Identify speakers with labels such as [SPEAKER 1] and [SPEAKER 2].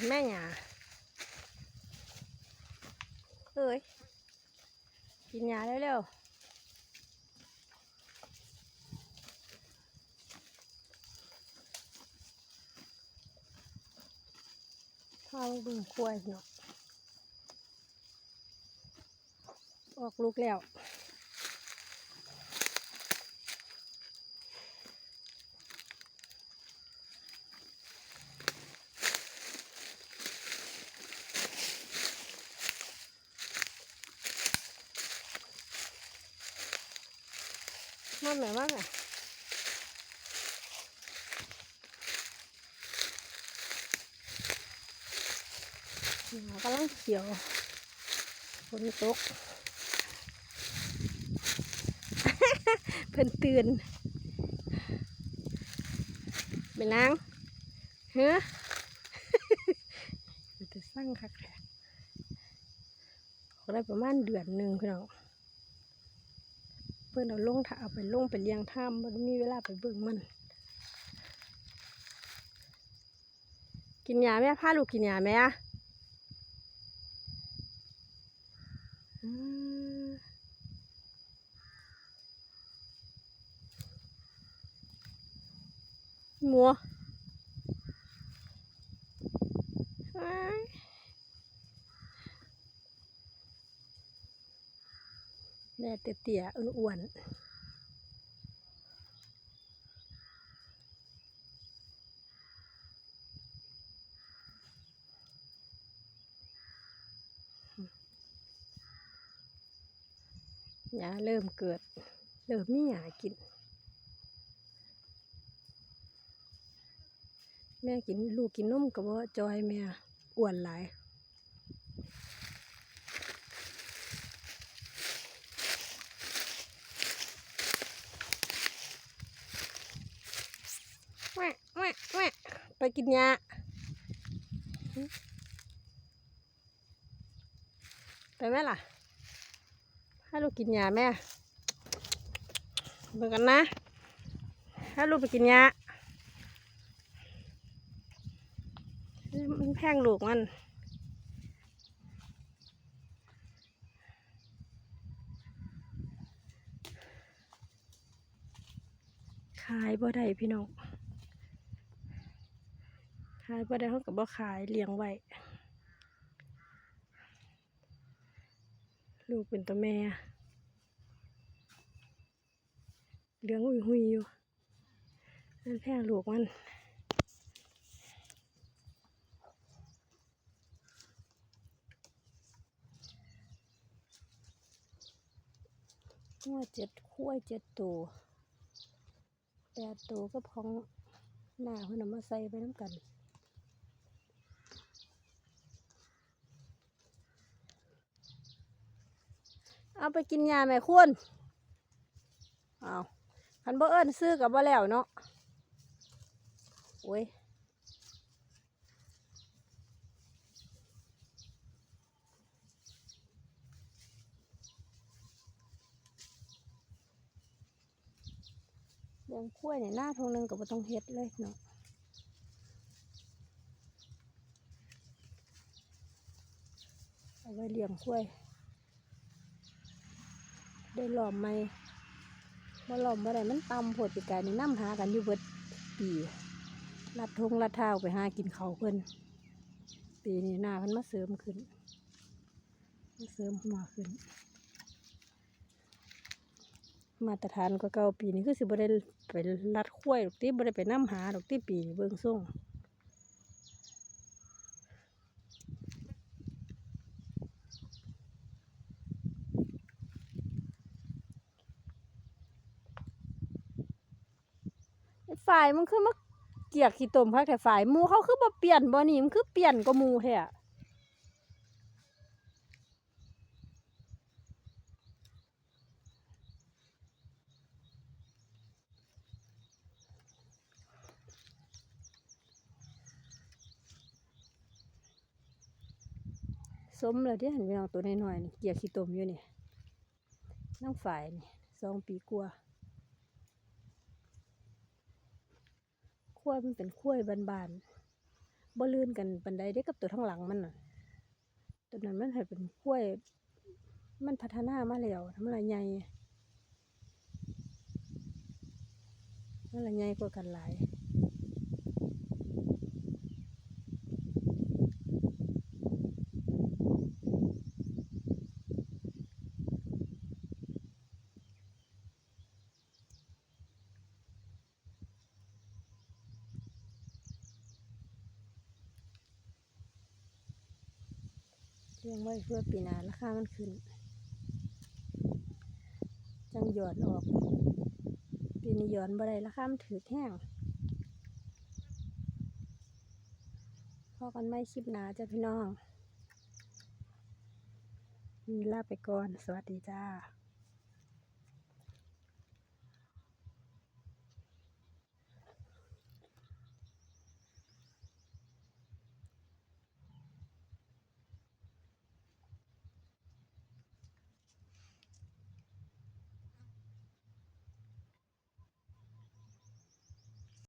[SPEAKER 1] กินแม่หยาเอ้ย กินหยาเร็วๆข้าวบึงควายเนาะออกลูกแล้ว มาแม่มาแม่หนากำลังเขียวฝนตก เพิ่นตื่นเป็นนางเฮ้อจะสร้างคักแท้เขาได้ประมาณเดือนหนึ่งพี่น้อง พื่อนเอาลงถ้าเอาไปลงไปเลี้ยงถ้ำมันมีเวลาไปเบิ่งมัน กินยาไหมพาลูกกินยาไหมอะหมัวอ้าย ม่เตี้ยๆอ้วนๆหญ้าเริ่มเกิด เริ่มมีหญ้ากิน แม่กินลูกกินนมกับว่าจอยแม่อ้วนหลาย แห วะแหวะแหวะไปกินหญ้าไปไหมล่ะ ให้ลูกกินยาแม่เบิ่งกันนะ ให้ลูกไปกินยามันแพงลูกมันขายบ่ได้พี่น้อง ขายบ่ได้เขากับบ่ขายเลี้ยงไว้ลูกเป็นตัวแม่เลี้ยงหุยหุยอยู่นั่นแพงลูกมันหัวเจ็ดขั้วเจ็ดตัวแปดตัวก็พองหน้าเพื่อนมาใส่ไปน้ำกัน เอาไปกินยาแม่คุณเอาคันบ่เอิ้นซื้อกับบ่แล้วเนาะโอ้ยเลี้ยงกล้วยเนี่ยหน้าทงหนึงก็บ่ต้องเฮ็ดเลยเนาะเอาไว้เลี้ยงกล้วย ได้หลอมไหมบ่หลอมบ่ได้มันตำโพดปีกายนี่น้ำหากันอยู่เบิดปีลัดทงลัดเท้าไปหากินเขาเพิ่นปีนี้หน้าเพิ่นมาเสริมขึ้นมาเสริมหัวขึ้น มาตรฐานก็เก่าปีนี้คือสิบ่ได้ไปลัดข้วยดอกติบ่ได้ไปน้ำหาดอกติปีเบิ่งส่ง ฝ่ายมันคือมาเกียกขี้ตมพักแต่ฝ่ายหมูเขาคือบ่เปลี่ยนบ่นี่มันคือเปลี่ยนก็มูแท้สมเลยที่เห็นพี่น้องตัวน้อยๆเกียร์ขี้ตมอยู่นี่นั่งฝ่ายนี่สองปีกว่า ขั้วมันเป็นขั้วบานๆบ่ลื่นกันบันไดได้กับตัวทั้งหลังมันน่ะ ตัวนั้นมันให้เป็นขั้วยมันพัฒนามาแล้วทำอะไรใหญ่มันละใหญ่กว่ากันหลาย เลี้ยงไว้เพื่อปีหน้าราคามันขึ้น จังหยอดออก ปีนี้หยอนบ่ได้ราคามันถือแห้งพอกันไม่คลิปหนาจ้ะพี่น้องมีลาไปก่อน สวัสดีจ้า